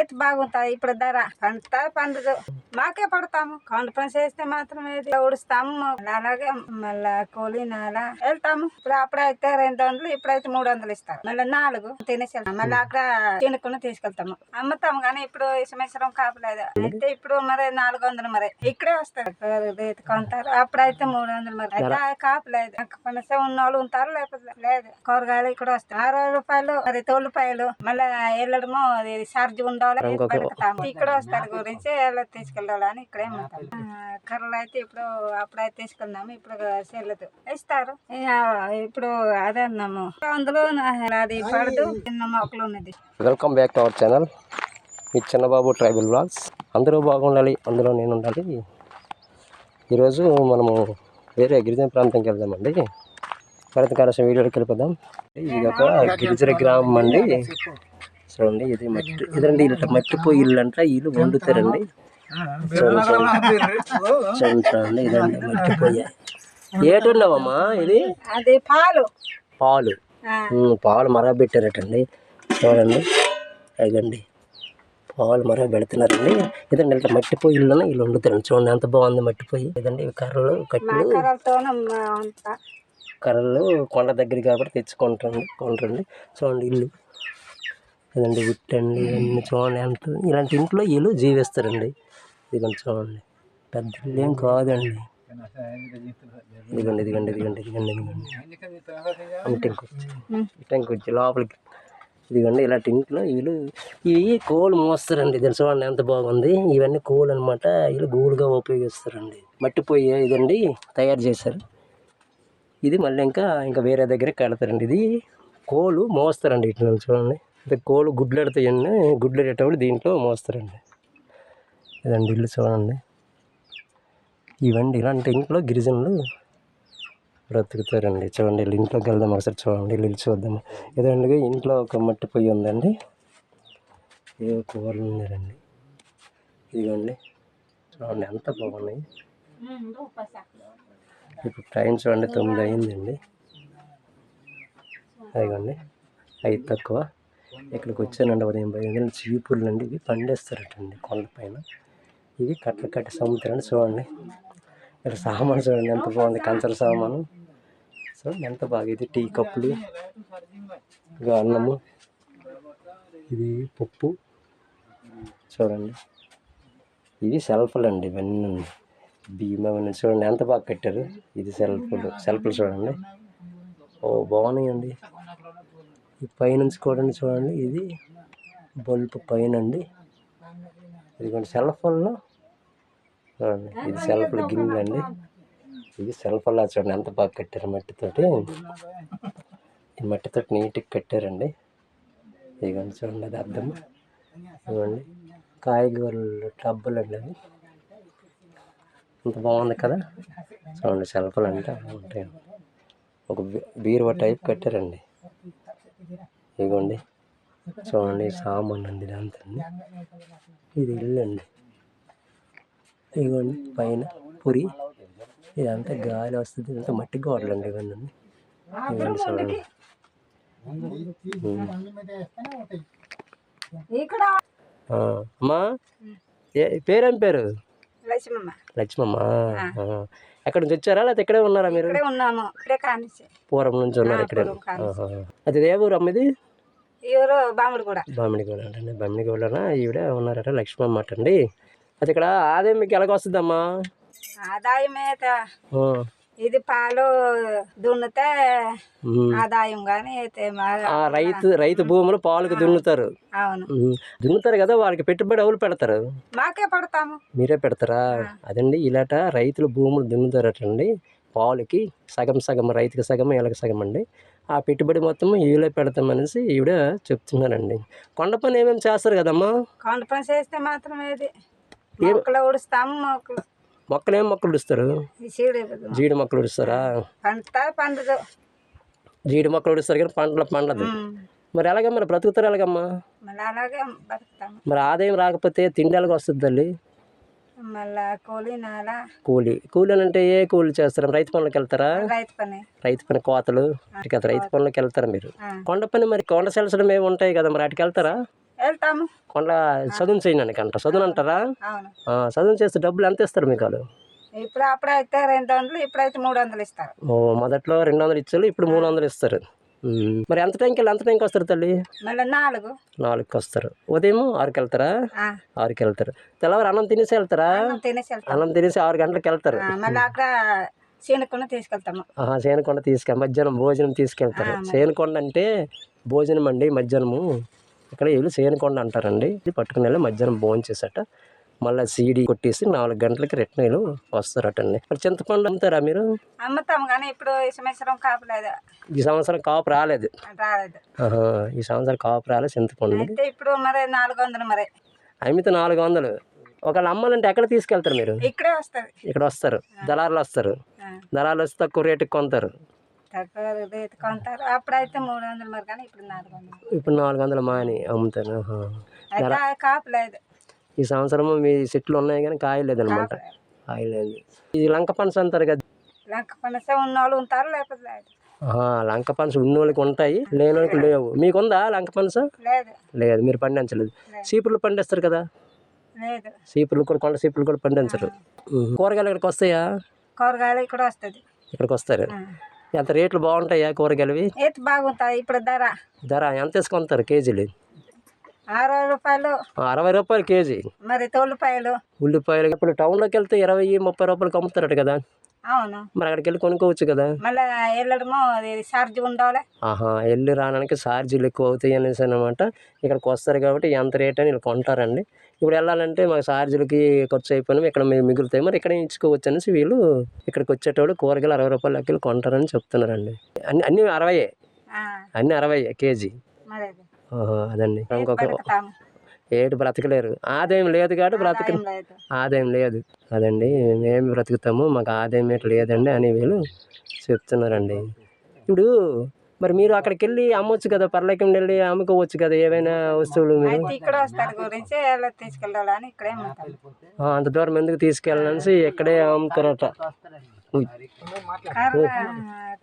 ఎత్తు బాగుంటాయి. ఇప్పుడు ధర పంట పండుదు మాకే పడతాము. కౌంట్ పని చేస్తే మాత్రం ఏది ఉడుస్తాము అలాగే మళ్ళా కూలి నాల వెళ్తాము. ఇప్పుడు అప్పుడైతే రెండు వందలు ఇప్పుడైతే మూడు వందలు ఇస్తారు. మళ్ళీ నాలుగు తినేసి మళ్ళీ అక్కడ తినుకుని తీసుకెళ్తాము. అమ్ముతాము కానీ ఇప్పుడు సంవత్సరం కాపలేదు. అయితే ఇప్పుడు మరి నాలుగు వందలు మరి. ఇక్కడే వస్తారు. రేటు కొంటారు? అప్పుడైతే మూడు వందలు మరి. అయితే కాపలేదు. పనస ఉన్న వాళ్ళు ఉంటారు లేకపోతే లేదు. కూరగాయలు ఇక్కడ వస్తాయి. అరవై రూపాయలు మరి తోలుపాయలు. మళ్ళీ వెళ్ళడము అది ఛార్జ్ ఉండాలి బతుకుతాము ఇక్కడ వస్తారు గురించి ఎలా తీసుకెళ్ళాలి అని ఇక్కడే కర్రలు అయితే ఇప్పుడు అప్పుడైతే తీసుకెళ్దాము ఇప్పుడు చెల్లదు ఇస్తారు ఇప్పుడు అదే అన్నాము. అందులో అది పడదు చిన్న మొక్కలు ఉన్నది. Welcome back to our channel me Chinnababu tribal blogs అందరూ బాగుండాలి అందులో నేను ఉండాలి. ఈరోజు మనము వేరే గిరిజన ప్రాంతంకి వెళ్దామండి. భరత కాలసం వీడియోకి వెళ్ళిపోదాం. ఇది ఒక గిరిజన గ్రామం అండి. చూడండి ఇది మట్టి ఇదండి ఇట్లా మట్టి పోయి ఇల్లు అంట ఇల్లు వండుతారండి. చూడండి చూడండి ఇదండి మట్టి పొయ్యి. ఏటున్నావమ్మా ఇది? అది పాలు. పాలు. పాలు మరగబెట్టారటండి. చూడండి. అదండి పాలు మరగ పెడుతున్నారండి ఇదండి ఇట్లా మట్టి పొయ్యిల్లోనే వీళ్ళు వండుతారండి. చూడండి ఎంత బాగుంది మట్టి పొయ్యి. ఇదండి కర్రలు కట్టెలు. అంతా. కర్రలు కొండ దగ్గర కాబట్టి తెచ్చుకుంటారండి. కొంటారండి. చూడండి ఇల్లు. ఇదండి విట్టండి ఇవన్నీ చూడండి ఎంత ఇలాంటి ఇంట్లో వీళ్ళు జీవిస్తారండి. ఇదిగోండి చూడండి. పెద్ద ఇల్లు ఏం కాదండి. ఇదిగోండి ఇదిగోండి ఇదిగోండి ఇదిగోండి ఇదిగోండి. టెంక్ వచ్చి లోపలికి. ఇదిగోండి ఇలాంటి ఇంట్లో వీళ్ళు ఇవి కోళ్ళు మోస్తారండి. ఇది చూడండి ఎంత బాగుంది. ఇవన్నీ కోళ్ళు అనమాట వీళ్ళు గూడుగా ఉపయోగిస్తారండి. మట్టి పొయ్యి ఇదండి తయారు చేశారు. ఇది మళ్ళీ ఇంకా ఇంకా వేరే దగ్గరికి కడతారండి ఇది కోలు మోస్తారండి ఇట్లా చూడండి. అయితే కోళ్ళు గుడ్లు ఎడతాయండి గుడ్లు ఎడేటప్పుడు దీంట్లో మోస్తారండి. ఇదండి ఇల్లు చూడండి. ఇవండి ఇలాంటి ఇంట్లో గిరిజనులు బ్రతుకుతారండి. చూడండి వీళ్ళ ఇంట్లోకి వెళ్దాం ఒకసారి చూడండి. వీళ్ళు చూద్దాం. చూద్దాము ఇదండి ఇంట్లో ఒక మట్టి పొయ్యి ఉందండి. ఏవో కూరలు ఉన్నారండి ఇదిగోండి. చూడండి ఎంత బాగున్నాయి. ఇప్పుడు టైం చూడండి తొమ్మిది అయిందండి. అదిగోండి ఐదు తక్కువ. ఇక్కడికి వచ్చానండి ఉదయం పది చీపుర్లు అండి ఇవి పండేస్తారటండి కొండపైన ఇవి కట్టలు కట్టి సముద్రాన్ని చూడండి. ఇక్కడ సామాను చూడండి ఎంత బాగుంది కంచల సామాను. సో ఎంత బాగా ఇది టీ కప్పులు అన్నము. ఇది పప్పు. చూడండి. ఇవి సెల్ఫ్లు అండి ఇవన్నీ. బియ్యం అవన్నీ చూడండి ఎంత బాగా కట్టారు. ఇది సెల్ఫ్లు సెల్ఫ్లు చూడండి. ఓ బాగున్నాయండి. ఈ పైనుంచి కూడా చూడండి ఇది బల్బ్ పైన అండి ఇదిగోండి సెల్ఫ్లో చూడండి ఇది సెల్ఫ్లు గిన్నె అండి. ఇది సెల్ఫ్లా చూడండి ఎంత బాగా కట్టారు మట్టితోటి. ఈ మట్టితోటి నీట్గా కట్టారండి. ఇదిగోండి చూడండి అది అర్థం చూడండి కాయగూరలు టబ్బులు అండి అవి. అంత బాగుంది కదా. చూడండి సెల్ఫ్లు అంటే ఉంటాయి ఒక బీరువా టైప్ కట్టారండి. ఇదిగోండి చూడండి సామాన్ అండి ఇదంతా ఇది ఇల్లు అండి ఇదిగోండి పైన పురి. ఇదంతా గాలి వస్తుంది. ఇదంతా మట్టి గోడలు అండి ఇవన్నీ. ఇవన్నీ చూడండి. అమ్మా. పేరేం పేరు? లక్ష్మమ్మ. లక్ష్మమ్మ. ఆ. ఎక్కడి నుంచి వచ్చారా లేకపోతే ఇక్కడే ఉన్నారా మీరు? ఇక్కడే ఉన్నాము. ఇక్కడే కానిచ్చి. పూర్వం నుంచి ఉన్నారు ఇక్కడే. అది ఏ ఊరు అమ్మ ఇది? ఎవరు బాముడు కూడా బామిడిగూడ అంటండి బామిడిగూడన? ఈవిడ ఉన్నారట లక్ష్మమ్మ అటండి అది ఇక్కడ ఆదాయం మీకు ఎలాగొస్తుందమ్మా? ఆదాయం. ఇది పాలు దున్నితే. ఆదాయం కానీ అయితే మా- ఆ రైతు రైతు భూములు పాలకు దున్నుతారు. అవును. దున్నుతారు కదా వాళ్ళకి పెట్టుబడి ఎవరు పెడతారు? మాకే పడతాము. మీరే పెడతారా? అదండి ఇలాట రైతులు భూములు దున్నుతారటండి. పాలకి సగం సగం రైతుకి సగం వీళ్ళకి సగం అండి. ఆ పెట్టుబడి మొత్తం వీళ్ళే పెడతామనేసి ఈవిడ చెప్తున్నారండి. కొండ పని ఏమేమి చేస్తారు కదమ్మా? కొండ పని చేస్తే మాత్రం ఏది? మొక్కలు ఉడుస్తాము మొక్కలు. మొక్కలు ఏం మొక్కలు చీడ జీడి మొక్కలు ఉడుస్తారా పంట జీడి మొక్కలు ఉడుస్తారు కానీ పంటలు పండదు. మరి ఎలాగ మరి బ్రతుకుతారు ఎలాగమ్మా? మరి ఆదాయం రాకపోతే తిండి ఎలాగ వస్తుంది తల్లి? కూలి కూలి. అని అంటే ఏ కూలి చేస్తారు? రైతు పనులకు వెళ్తారా? రైతు పని. కోతలు. కదా రైతు పనులకు వెళ్తారా మీరు. కొండ పని మరి కొండ సెలసడం ఏమి ఉంటాయి కదా మరి అటుకి వెళ్తారా వెళ్తాము. కొండ చదువు చేయడానికి అంటారు? చదువు అంటారా చదువు చేస్తే డబ్బులు ఎంత ఇస్తారు మీకు వాళ్ళు ఇప్పుడు అప్పుడైతే రెండు వందలు ఇప్పుడైతే మూడు వందలు ఇస్తారు. ఓ మొదట్లో రెండు వందలు ఇచ్చారు ఇప్పుడు మూడు వందలు ఇస్తారు. మరి ఎంత టైంకి వెళ్ళి ఎంత టైంకి వస్తారు తల్లి? మళ్ళీ నాలుగు. నాలుగుకి వస్తారు. ఉదయం ఆరుకి వెళ్తారా? ఆరుకి వెళ్తారు. తెల్లవారు అన్నం తినేసి వెళ్తారా? అన్నం తినేసి అన్నం తినేసి ఆరు గంటలకు వెళ్తారు. మళ్ళీ అక్కడ సీనుకుని తీసుకెళ్తాము. ఆహా సేనుకొండ తీసుకెళ్ళి మధ్యాహ్నం భోజనం తీసుకెళ్తారు. సేనుకొండ అంటే భోజనం అండి మధ్యాహ్నము. ఇక్కడ వీళ్ళు సేనుకొండ అంటారండి. ఇది పట్టుకుని వెళ్ళి మధ్యాహ్నం భోజనం చేసట. మళ్ళీ సీడీ కొట్టేసి నాలుగు గంటలకి రిటర్న్ వీళ్ళు వస్తారటండి. మరి చింతపండు అమ్ముతారా మీరు? అమ్ముతాం కానీ ఇప్పుడు ఈ సంవత్సరం కాపలేదు ఈ సంవత్సరం కాపు రాలేదు. ఈ సంవత్సరం కాపు రాలేదు చింతపండు. అయితే ఇప్పుడు మరి నాలుగు వందలు మరి. అమ్మితే నాలుగు వందలు. ఒకవేళ అమ్మాలంటే ఎక్కడ తీసుకెళ్తారు మీరు? ఇక్కడే వస్తుంది ఇక్కడ వస్తారు. దళారులు వస్తారు. దళారులు వచ్చి తక్కువ రేటుకి కొంటారు కొంటారు అప్పుడైతే మూడు వందలు మరి కానీ ఇప్పుడు నాలుగు వందలు. ఇప్పుడు నాలుగు వందలు మాని అమ్ముతారు. అయితే కాపలేదు ఈ సంవత్సరము మీ చెట్లు ఉన్నాయి కానీ కాయలేదన్నమాట కాయలేదు ఇది లంక పనస అంటారు కదా. లంక పనస ఉన్నోళ్ళు ఉంటారు లేకపోతే లేదు. లంక పనస ఉన్నోళ్ళకి ఉంటాయి లేని వాళ్ళకి లేవు. మీకుందా లంక పనస? లేదు. మీరు పండించలేదు. సీపుర్లు పండిస్తారు కదా. లేదు. సీపుర్లు కూడా కొండ సీపుర్లు కూడా పండించరు. కూరగాయలు ఇక్కడికి వస్తాయా? కూరగాయలు ఇక్కడ వస్తుంది. ఇక్కడికి వస్తారు. ఎంత రేట్లు బాగుంటాయా కూరగాయలవి? ఎత్తు బాగుంటుంది ఇప్పుడు ధర. ధర ఎంత వేసుకుంటారు కేజీలు? అరవై రూపాయలు. అరవై రూపాయలు కేజీ. మరి తోలుపాయలు. ఉల్లిపాయలు ఇప్పుడు టౌన్లోకి వెళ్తే ఇరవై ముప్పై రూపాయలకి అమ్ముతారట కదా. అవును. మరి అక్కడికి వెళ్ళి కొనుక్కోవచ్చు కదా. మళ్ళీ వెళ్ళడము అది ఛార్జ్ ఉండాలి. ఆహా వెళ్ళి రావడానికి ఛార్జీలు ఎక్కువ అవుతాయి అనేసి అనమాట ఇక్కడికి వస్తారు కాబట్టి ఎంత రేట్ అని వీళ్ళు కొంటారండి. ఇప్పుడు వెళ్ళాలంటే మాకు ఛార్జీలకి ఖర్చు అయిపోయినా ఇక్కడ మేము మిగులుతాయి. మరి ఇక్కడ ఇచ్చుకోవచ్చు అనేసి వీళ్ళు ఇక్కడికి వచ్చేటోళ్ళు కూరగాయలు అరవై రూపాయల లెక్కలు కొంటారని చెప్తున్నారండి. అన్ని అన్ని అరవై ఆ, అన్ని అరవై కేజీ? అదండి. ఇంకొక ఏటు బ్రతకలేరు. ఆదాయం లేదు కాబట్టి బ్రతక ఆదాయం లేదు. అదండి. మేము బ్రతుకుతాము? మాకు ఆదాయం ఏంటి లేదండి అని వీళ్ళు చెప్తున్నారండి. ఇప్పుడు మరి మీరు అక్కడికి వెళ్ళి అమ్మొచ్చు కదా పర్లేకం వెళ్ళి అమ్ముకోవచ్చు కదా ఏవైనా వస్తువులు మీరు? అయితే ఇక్కడ వస్తారు గురించి తీసుకెళ్ళాలని ఇక్కడే అంత దూరం ఎందుకు తీసుకెళ్ళాలనేసి ఇక్కడే అమ్ముతారట.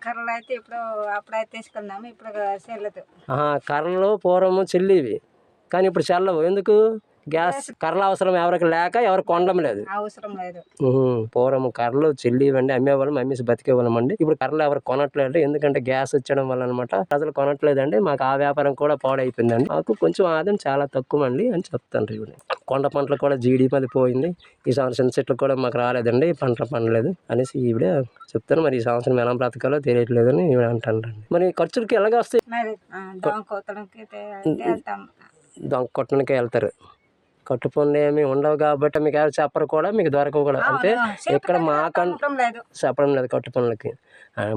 కర్రలు అయితే ఇప్పుడు అప్పుడైతే తీసుకెళ్దాము ఇప్పుడు చెల్లదు కర్రలు పూర్వము చెల్లివి. కానీ ఇప్పుడు చల్లవు. ఎందుకు? గ్యాస్ కర్రలు అవసరం ఎవరికి లేక ఎవరు కొనడం లేదు. అవసరం లేదు. పూర్వం కర్రలు చెల్లివండి అమ్మేవాళ్ళం అమ్మేసి బతికేవాళ్ళం అండి. ఇప్పుడు కర్రలు ఎవరు కొనట్లేదు ఎందుకంటే గ్యాస్ వచ్చడం వల్ల అనమాట ప్రజలు కొనట్లేదండి. మాకు ఆ వ్యాపారం కూడా పాడైపోయిందండి. మాకు కొంచెం ఆదాయం చాలా తక్కువ అండి అని చెప్తాను ఇవి కొండ పంటలు కూడా జీడి మీద పోయింది. ఈ సంవత్సరం చెట్లు కూడా మాకు రాలేదండి పంటలు పండలేదు అనేసి ఈవిడ చెప్తాను. మరి ఈ సంవత్సరం ఎలా బ్రతకాలో తెలియట్లేదని ఈవిడ అంటానండి మరి ఖర్చులకి ఎలాగ వస్తాయి? దొంగ కొట్టడానికి వెళ్తారు. కట్టు పనులు ఏమి ఉండవు కాబట్టి మీకు ఎవరు చెప్పరు కూడా మీకు దొరకవు కూడా. అంటే ఇక్కడ మాకంటూ చెప్పడం లేదు కట్టు పనులకి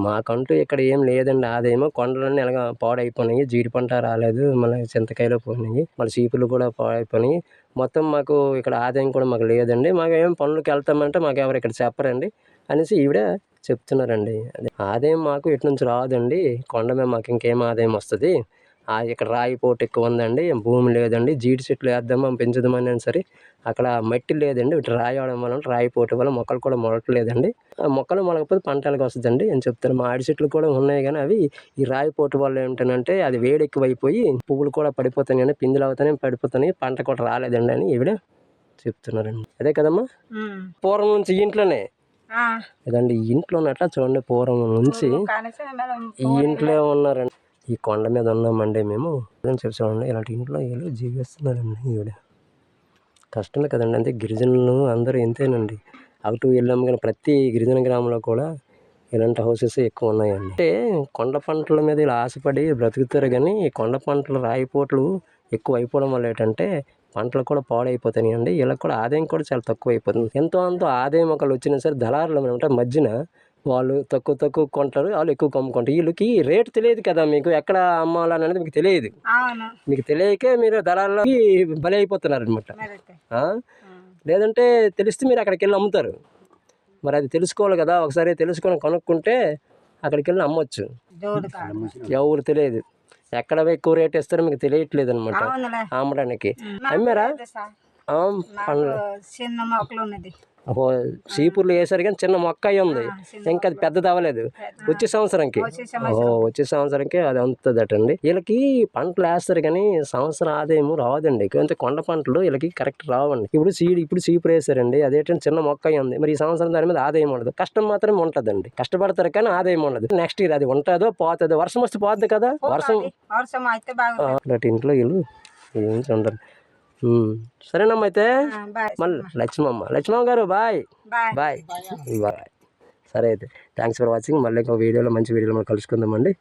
మాకంటూ ఇక్కడ ఏం లేదండి. ఆదాయము కొండలన్నీ ఎలాగ పాడైపోయినాయి జీడి పంట రాలేదు మళ్ళీ చింతకాయలు పోయినాయి మళ్ళీ చీపులు కూడా పాడైపోయినాయి. మొత్తం మాకు ఇక్కడ ఆదాయం కూడా మాకు లేదండి. మాకు ఏం పనులకి వెళ్తామంటే మాకు ఎవరు ఇక్కడ చెప్పరండి అనేసి ఈవిడ చెప్తున్నారండి. అదే ఆదాయం మాకు ఇటు నుంచి రాదండి. కొండ మీద మాకు ఇంకేం ఆదాయం వస్తుంది. ఇక్కడ రాయి పోటు ఎక్కువ ఉందండి భూమి లేదండి. జీడి చెట్లు వేద్దామా పెంచుదామని సరే అక్కడ మట్టి లేదండి. ఇటు రాయి అవడం వల్ల రాయి పోటు వల్ల మొక్కలు కూడా మొలకలేదండి. ఆ మొక్కలు మొలకపోతే పంటలకు వస్తుందండి. అని చెప్తారు? మా ఆడి చెట్లు కూడా ఉన్నాయి కానీ అవి ఈ రాయి పోటు వల్ల ఏంటంటే అది వేడి ఎక్కువైపోయి పువ్వులు కూడా పడిపోతున్నాయి పిందులు అవుతాయి పడిపోతున్నాయి పంట కూడా రాలేదండి అని ఈవిడ చెప్తున్నారండి. అదే కదమ్మా. పూర్వం నుంచి ఇంట్లోనే? ఈ ఇంట్లో ఉన్నట్ల చూడండి పూర్వం నుంచి కానీ ఈ ఇంట్లో ఉన్నారండి. ఈ కొండ మీద ఉన్నామండి మేము. అని ఇలాంటి ఇంట్లో వీళ్ళు జీవిస్తున్నారండి ఈవిడ. కష్టమే కదండి. అంతే గిరిజనులు అందరూ ఇంతేనండి. అటు వెళ్ళాము కానీ ప్రతి గిరిజన గ్రామంలో కూడా ఇలాంటి హౌసెస్ ఎక్కువ ఉన్నాయండి. అంటే కొండ పంటల మీద ఇలా ఆశపడి బ్రతుకుతారు కానీ ఈ కొండ పంటలు రాయిపోట్లు ఎక్కువ అయిపోవడం వల్ల ఏంటంటే పంటలు కూడా పాడైపోతాయండి అండి వీళ్ళకి కూడా ఆదాయం కూడా చాలా తక్కువ అయిపోతుంది. ఎంతో అంత ఆదాయం ఒకళ్ళు వచ్చినా సరే దళారులు అంటే మధ్యన వాళ్ళు తక్కువ తక్కువ కొంటారు వాళ్ళు ఎక్కువ కమ్ముకుంటారు. వీళ్ళకి రేటు తెలియదు కదా మీకు ఎక్కడ అమ్మాలని అనేది మీకు తెలియదు. మీకు తెలియకే మీరు దళారులకి బలి అయిపోతున్నారు అనమాట. లేదంటే తెలిస్తే మీరు అక్కడికి వెళ్ళి అమ్ముతారు. మరి అది తెలుసుకోవాలి కదా ఒకసారి తెలుసుకొని కొనుక్కుంటే అక్కడికి వెళ్ళి అమ్మొచ్చు. ఎవరు తెలియదు. ఎక్కడ ఎక్కువ రేట్ ఇస్తారో మీకు తెలియట్లేదు అనమాట అమ్మడానికి. అమ్మారా? చిన్న మొక్కలు ఉన్నది. సీపూర్లు వేసారు కానీ చిన్న మొక్క అయి ఉంది ఇంకా అది పెద్దది అవ్వలేదు. వచ్చే సంవత్సరంకి. వచ్చే ఓ వచ్చే సంవత్సరంకి అది అంతదటండి. వీళ్ళకి పంటలు వేస్తారు కానీ సంవత్సరం ఆదాయం రాదండి. కొంచెం కొండ పంటలు వీళ్ళకి కరెక్ట్ రావండి. ఇప్పుడు సీడ్ ఇప్పుడు సీపురు వేసారండి అదేంటంటే చిన్న మొక్క అయి ఉంది. మరి ఈ సంవత్సరం దాని మీద ఆదాయం ఉండదు. కష్టం మాత్రమే ఉంటుందండి. కష్టపడతారు కానీ ఆదాయం ఉండదు. నెక్స్ట్ ఇయర్ అది ఉంటుందో పోతుందో వర్షం వస్తే పోతుంది కదా? వర్షం ఇంట్లో వీళ్ళు ఏం ఉమ్. సరేనమ్మా అయితే మళ్ళీ లక్ష్మమ్మ. లక్ష్మమ్మ గారు బాయ్. బాయ్. బాయ్. సరే అయితే. థ్యాంక్స్ ఫర్ వాచింగ్ మళ్ళీ ఒక వీడియోలో మంచి వీడియోలో మనం కలుసుకుందామండి.